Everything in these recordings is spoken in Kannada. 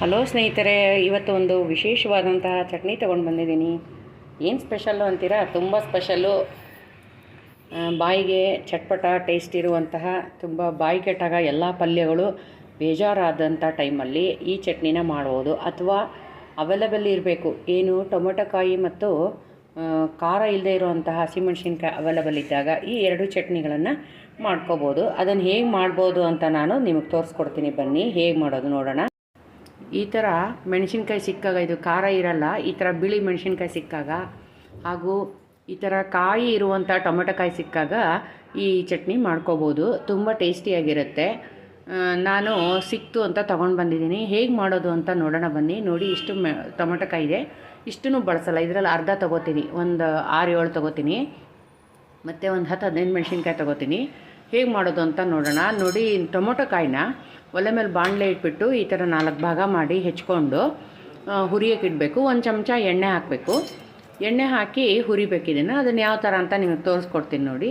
ಹಲೋ ಸ್ನೇಹಿತರೆ, ಇವತ್ತು ಒಂದು ವಿಶೇಷವಾದಂತಹ ಚಟ್ನಿ ತೊಗೊಂಡು ಬಂದಿದ್ದೀನಿ. ಏನು ಸ್ಪೆಷಲ್ಲು ಅಂತೀರಾ? ತುಂಬ ಸ್ಪೆಷಲ್ಲು ಬಾಯಿಗೆ ಚಟ್ಪಟ ಟೇಸ್ಟ್ ಇರುವಂತಹ, ತುಂಬ ಬಾಯಿ ಕೆಟ್ಟಾಗ ಎಲ್ಲ ಪಲ್ಯಗಳು ಬೇಜಾರಾದಂಥ ಟೈಮಲ್ಲಿ ಈ ಚಟ್ನಿನ ಮಾಡ್ಬೋದು. ಅಥವಾ ಅವೈಲಬಲ್ ಇರಬೇಕು. ಏನು ಟೊಮೆಟೊಕಾಯಿ ಮತ್ತು ಖಾರ ಇಲ್ಲದೆ ಇರುವಂತಹ ಹಸಿಮೆಣಸಿನ್ಕಾಯಿ ಅವೈಲಬಲ್ ಇದ್ದಾಗ ಈ ಎರಡು ಚಟ್ನಿಗಳನ್ನು ಮಾಡ್ಕೋಬೋದು. ಅದನ್ನು ಹೇಗೆ ಮಾಡ್ಬೋದು ಅಂತ ನಾನು ನಿಮಗೆ ತೋರಿಸ್ಕೊಡ್ತೀನಿ. ಬನ್ನಿ, ಹೇಗೆ ಮಾಡೋದು ನೋಡೋಣ. ಈ ಥರ ಮೆಣಸಿನ್ಕಾಯಿ ಸಿಕ್ಕಾಗ ಇದು ಖಾರ ಇರಲ್ಲ, ಈ ಥರ ಬಿಳಿ ಮೆಣಸಿನ್ಕಾಯಿ ಸಿಕ್ಕಾಗ, ಹಾಗೂ ಈ ಥರ ಕಾಯಿ ಇರುವಂಥ ಟೊಮೆಟೊಕಾಯಿ ಸಿಕ್ಕಾಗ ಈ ಚಟ್ನಿ ಮಾಡ್ಕೋಬೋದು. ತುಂಬ ಟೇಸ್ಟಿಯಾಗಿರುತ್ತೆ. ನಾನು ಸಿಕ್ತು ಅಂತ ತೊಗೊಂಡು ಬಂದಿದ್ದೀನಿ. ಹೇಗೆ ಮಾಡೋದು ಅಂತ ನೋಡೋಣ ಬನ್ನಿ. ನೋಡಿ, ಇಷ್ಟು ಮೆ ಟೊಮೆಟೊಕಾಯಿ ಇದೆ. ಇಷ್ಟನ್ನು ಬಳಸಲ್ಲ. ಇದರಲ್ಲಿ ಅರ್ಧ ತೊಗೋತೀನಿ. ಒಂದು ಆರು ಏಳು ತೊಗೋತೀನಿ. ಮತ್ತು ಒಂದು ಹತ್ತು ಹದಿನೈದು ಮೆಣಸಿನ್ಕಾಯಿ ತೊಗೋತೀನಿ. ಹೇಗೆ ಮಾಡೋದು ಅಂತ ನೋಡೋಣ. ನೋಡಿ ಟೊಮೊಟೊ ಕಾಯಿನ ಒಲೆ ಮೇಲೆ ಬಾಣಲೆ ಇಟ್ಬಿಟ್ಟು ಈ ಥರ ನಾಲ್ಕು ಭಾಗ ಮಾಡಿ ಹೆಚ್ಕೊಂಡು ಹುರಿಯೋಕೆ ಇಡಬೇಕು. ಒಂದು ಚಮಚ ಎಣ್ಣೆ ಹಾಕಬೇಕು. ಎಣ್ಣೆ ಹಾಕಿ ಹುರಿಬೇಕು ಇದನ್ನು. ಅದನ್ನು ಯಾವ ಥರ ಅಂತ ನಿಮಗೆ ತೋರಿಸ್ಕೊಡ್ತೀನಿ ನೋಡಿ.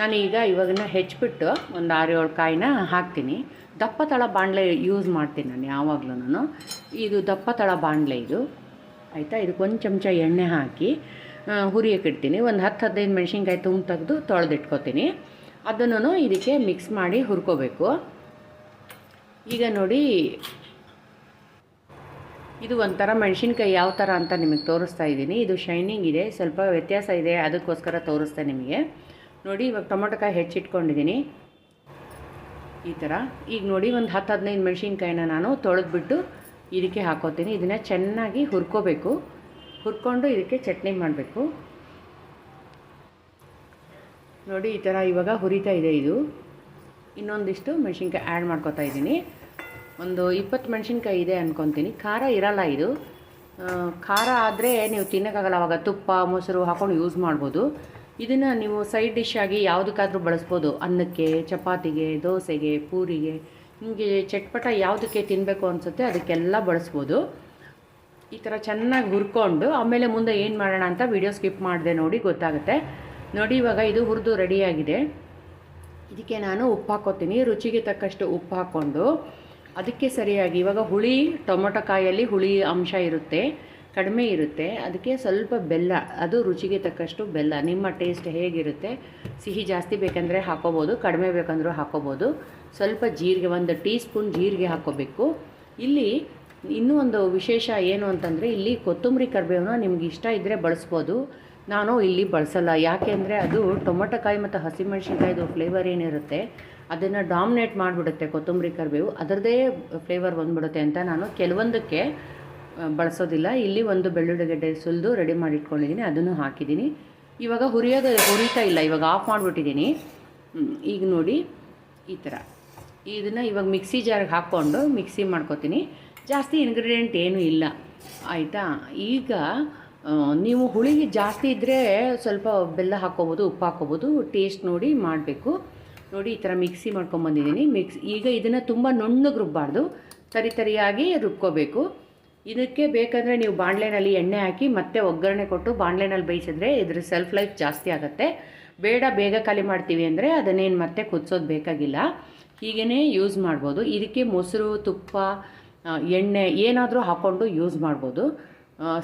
ನಾನು ಈಗ ಇವಾಗನ್ನ ಹೆಚ್ಚಿಬಿಟ್ಟು ಒಂದು ಆರು ಏಳು ಕಾಯಿನ ಹಾಕ್ತೀನಿ. ದಪ್ಪ ತಳ ಬಾಣಲೆ ಯೂಸ್ ಮಾಡ್ತೀನಿ ನಾನು ಯಾವಾಗಲೂ ನಾನು. ಇದು ದಪ್ಪ ತಳ ಬಾಣಲೆ ಇದು. ಆಯಿತಾ? ಇದಕ್ಕೆ ಒಂದು ಚಮಚ ಎಣ್ಣೆ ಹಾಕಿ ಹುರಿಯೋಕೆ ಇಡ್ತೀನಿ. ಒಂದು ಹತ್ತು ಹದಿನೈದು ಮೆಣಸಿನ್ಕಾಯಿ ತುಂಬ ತೆಗೆದು ತೊಳೆದಿಟ್ಕೊತೀನಿ. ಅದನ್ನು ಇದಕ್ಕೆ ಮಿಕ್ಸ್ ಮಾಡಿ ಹುರ್ಕೋಬೇಕು. ಈಗ ನೋಡಿ, ಇದು ಒಂಥರ ಮೆಣಸಿನ್ಕಾಯಿ ಯಾವ ಥರ ಅಂತ ನಿಮಗೆ ತೋರಿಸ್ತಾ ಇದ್ದೀನಿ. ಇದು ಶೈನಿಂಗ್ ಇದೆ, ಸ್ವಲ್ಪ ವ್ಯತ್ಯಾಸ ಇದೆ, ಅದಕ್ಕೋಸ್ಕರ ತೋರಿಸ್ತೆ ನಿಮಗೆ. ನೋಡಿ, ಇವಾಗ ಟೊಮೊಟೊಕಾಯಿ ಹೆಚ್ಚಿಟ್ಕೊಂಡಿದ್ದೀನಿ. ಈ ಥರ. ಈಗ ನೋಡಿ, ಒಂದು ಹತ್ತು ಹದಿನೈದು ಮೆಣಸಿನ್ಕಾಯಿನ ನಾನು ತೊಳೆದ್ಬಿಟ್ಟು ಇದಕ್ಕೆ ಹಾಕೋತೀನಿ. ಇದನ್ನು ಚೆನ್ನಾಗಿ ಹುರ್ಕೋಬೇಕು. ಹುರ್ಕೊಂಡು ಇದಕ್ಕೆ ಚಟ್ನಿ ಮಾಡಬೇಕು. ನೋಡಿ, ಈ ಥರ ಇವಾಗ ಹುರಿತಾ ಇದೆ ಇದು. ಇನ್ನೊಂದಿಷ್ಟು ಮೆಣಸಿನ್ಕಾಯಿ ಆ್ಯಡ್ ಮಾಡ್ಕೊತಾ ಇದ್ದೀನಿ. ಒಂದು ಇಪ್ಪತ್ತು ಮೆಣಸಿನ್ಕಾಯಿ ಇದೆ ಅಂದ್ಕೊತೀನಿ ಖಾರ ಇರಲ್ಲ ಇದು. ಖಾರ ಆದರೆ ನೀವು ತಿನ್ನೋಕ್ಕಾಗಲ್ಲ. ಅವಾಗ ತುಪ್ಪ, ಮೊಸರು ಹಾಕೊಂಡು ಯೂಸ್ ಮಾಡ್ಬೋದು. ಇದನ್ನು ನೀವು ಸೈಡ್ ಡಿಶ್ ಆಗಿ ಯಾವುದಕ್ಕಾದರೂ ಬಳಸ್ಬೋದು. ಅನ್ನಕ್ಕೆ, ಚಪಾತಿಗೆ, ದೋಸೆಗೆ, ಪೂರಿಗೆ. ನಿಮಗೆ ಚಟ್ಪಟ ಯಾವುದಕ್ಕೆ ತಿನ್ನಬೇಕು ಅನಿಸುತ್ತೆ ಅದಕ್ಕೆಲ್ಲ ಬಳಸ್ಬೋದು. ಈ ಥರ ಚೆನ್ನಾಗಿ ಹುರ್ಕೊಂಡು ಆಮೇಲೆ ಮುಂದೆ ಏನು ಮಾಡೋಣ ಅಂತ ವಿಡಿಯೋ ಸ್ಕಿಪ್ ಮಾಡಿದೆ ನೋಡಿ, ಗೊತ್ತಾಗುತ್ತೆ. ನೋಡಿ, ಇವಾಗ ಇದು ಹುರಿದು ರೆಡಿಯಾಗಿದೆ ಇದಕ್ಕೆ ನಾನು ಉಪ್ಪು ಹಾಕೋತೀನಿ ರುಚಿಗೆ ತಕ್ಕಷ್ಟು ಉಪ್ಪು ಹಾಕ್ಕೊಂಡು ಅದಕ್ಕೆ ಸರಿಯಾಗಿ ಇವಾಗ ಹುಳಿ, ಟೊಮೊಟೊ ಕಾಯಲ್ಲಿ ಹುಳಿ ಅಂಶ ಇರುತ್ತೆ, ಕಡಿಮೆ ಇರುತ್ತೆ. ಅದಕ್ಕೆ ಸ್ವಲ್ಪ ಬೆಲ್ಲ, ಅದು ರುಚಿಗೆ ತಕ್ಕಷ್ಟು ಬೆಲ್ಲ. ನಿಮ್ಮ ಟೇಸ್ಟ್ ಹೇಗಿರುತ್ತೆ? ಸಿಹಿ ಜಾಸ್ತಿ ಬೇಕಂದರೆ ಹಾಕೋಬೋದು ಕಡಿಮೆ ಬೇಕಂದರೂ ಹಾಕೋಬೋದು ಸ್ವಲ್ಪ ಜೀರಿಗೆ, ಒಂದು ಟೀ ಸ್ಪೂನ್ ಜೀರಿಗೆ ಹಾಕೋಬೇಕು ಇಲ್ಲಿ ಇನ್ನೂ ಒಂದು ವಿಶೇಷ ಏನು ಅಂತಂದರೆ, ಇಲ್ಲಿ ಕೊತ್ತಂಬರಿ ಕರಿಬೇವನ್ನ ನಿಮ್ಗೆ ಇಷ್ಟ ಇದ್ದರೆ ಬಳಸ್ಬೋದು. ನಾನು ಇಲ್ಲಿ ಬಳಸಲ್ಲ. ಯಾಕೆಂದರೆ ಅದು ಟೊಮೊಟೊಕಾಯಿ ಮತ್ತು ಹಸಿಮೆಣ್ಸಿನ್ಕಾಯ್ದು ಫ್ಲೇವರ್ ಏನಿರುತ್ತೆ, ಅದನ್ನು ಡಾಮಿನೇಟ್ ಮಾಡಿಬಿಡುತ್ತೆ ಕೊತ್ತಂಬರಿ ಕರಿಬೇವು. ಅದರದೇ ಫ್ಲೇವರ್ ಬಂದುಬಿಡುತ್ತೆ ಅಂತ ನಾನು ಕೆಲವೊಂದಕ್ಕೆ ಬಳಸೋದಿಲ್ಲ. ಇಲ್ಲಿ ಒಂದು ಬೆಳ್ಳುಳ್ಳಿ ಗೆಡ್ಡೆ ಸುಲಿದು ರೆಡಿ ಮಾಡಿ ಇಟ್ಕೊಂಡಿದ್ದೀನಿ ಅದನ್ನು ಹಾಕಿದ್ದೀನಿ. ಇವಾಗ ಹುರಿಯೋದು ಹುರಿತಾ ಇಲ್ಲ. ಇವಾಗ ಆಫ್ ಮಾಡಿಬಿಟ್ಟಿದ್ದೀನಿ. ಈಗ ನೋಡಿ ಈ ಥರ. ಇದನ್ನು ಇವಾಗ ಮಿಕ್ಸಿ ಜಾರ್ಗೆ ಹಾಕ್ಕೊಂಡು ಮಿಕ್ಸಿ ಮಾಡ್ಕೊತೀನಿ. ಜಾಸ್ತಿ ಇನ್ಗ್ರೀಡಿಯೆಂಟ್ ಏನೂ ಇಲ್ಲ. ಆಯಿತಾ? ಈಗ ನೀವು ಹುಳಿ ಜಾಸ್ತಿ ಇದ್ದರೆ ಸ್ವಲ್ಪ ಬೆಲ್ಲ ಹಾಕ್ಕೋಬೋದು, ಉಪ್ಪು ಹಾಕ್ಕೋಬೋದು ಟೇಸ್ಟ್ ನೋಡಿ ಮಾಡಬೇಕು. ನೋಡಿ ಈ ಥರ ಮಿಕ್ಸಿ ಮಾಡ್ಕೊಂಬಂದಿದ್ದೀನಿ ಮಿಕ್ಸ್ ಈಗ ಇದನ್ನು ತುಂಬ ನುಣ್ಣಗೆ ರುಬ್ಬಾರ್ದು. ಸರಿ ತರಿಯಾಗಿ ರುಬ್ಕೋಬೇಕು. ಇದಕ್ಕೆ ಬೇಕಂದರೆ ನೀವು ಬಾಣಲೆನಲ್ಲಿ ಎಣ್ಣೆ ಹಾಕಿ ಮತ್ತೆ ಒಗ್ಗರಣೆ ಕೊಟ್ಟು ಬಾಣಲೆನಲ್ಲಿ ಬೇಯಿಸಿದ್ರೆ ಇದ್ರ ಸೆಲ್ಫ್ ಲೈಫ್ ಜಾಸ್ತಿ ಆಗುತ್ತೆ. ಬೇಡ, ಬೇಗ ಖಾಲಿ ಮಾಡ್ತೀವಿ ಅಂದರೆ ಅದನ್ನೇನು ಮತ್ತೆ ಕುದಿಸೋದು ಬೇಕಾಗಿಲ್ಲ. ಹೀಗೇ ಯೂಸ್ ಮಾಡ್ಬೋದು. ಇದಕ್ಕೆ ಮೊಸರು, ತುಪ್ಪ ಎಣ್ಣೆ ಏನಾದರೂ ಹಾಕ್ಕೊಂಡು ಯೂಸ್ ಮಾಡ್ಬೋದು.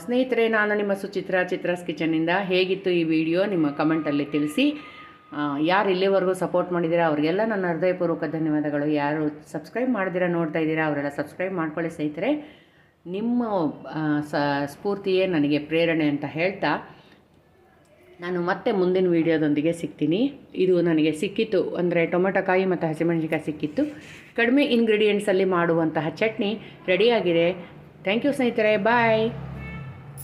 ಸ್ನೇಹಿತರೆ, ನಾನು ನಿಮ್ಮ ಸುಚಿತ್ರ ಚಿತ್ರಾಸ್ ಕಿಚನಿಂದ ಹೇಗಿತ್ತು ಈ ವಿಡಿಯೋ ನಿಮ್ಮ ಕಮೆಂಟಲ್ಲಿ ತಿಳಿಸಿ. ಯಾರು ಇಲ್ಲಿವರೆಗೂ ಸಪೋರ್ಟ್ ಮಾಡಿದ್ದೀರಾ ಅವರಿಗೆಲ್ಲ ನನ್ನ ಹೃದಯಪೂರ್ವಕ ಧನ್ಯವಾದಗಳು. ಯಾರು ಸಬ್ಸ್ಕ್ರೈಬ್ ಮಾಡಿದ್ದೀರಾ ನೋಡ್ತಾ ಇದ್ದೀರಾ, ಅವರೆಲ್ಲ ಸಬ್ಸ್ಕ್ರೈಬ್ ಮಾಡ್ಕೊಳ್ಳಿ ಸ್ನೇಹಿತರೆ. ನಿಮ್ಮ ಸ್ಫೂರ್ತಿಯೇ ನನಗೆ ಪ್ರೇರಣೆ ಅಂತ ಹೇಳ್ತಾ ನಾನು ಮತ್ತೆ ಮುಂದಿನ ವೀಡಿಯೋದೊಂದಿಗೆ ಸಿಗ್ತೀನಿ. ಇದು ನನಗೆ ಸಿಕ್ಕಿತ್ತು ಅಂದರೆ ಟೊಮೆಟೊಕಾಯಿ ಮತ್ತು ಹಸಿಮೆಣಸಿಕಾಯಿ ಸಿಕ್ಕಿತ್ತು. ಕಡಿಮೆ ಇಂಗ್ರೀಡಿಯೆಂಟ್ಸಲ್ಲಿ ಮಾಡುವಂತಹ ಚಟ್ನಿ ರೆಡಿಯಾಗಿದೆ. ಥ್ಯಾಂಕ್ ಯು ಸ್ನೇಹಿತರೆ. ಬಾಯ್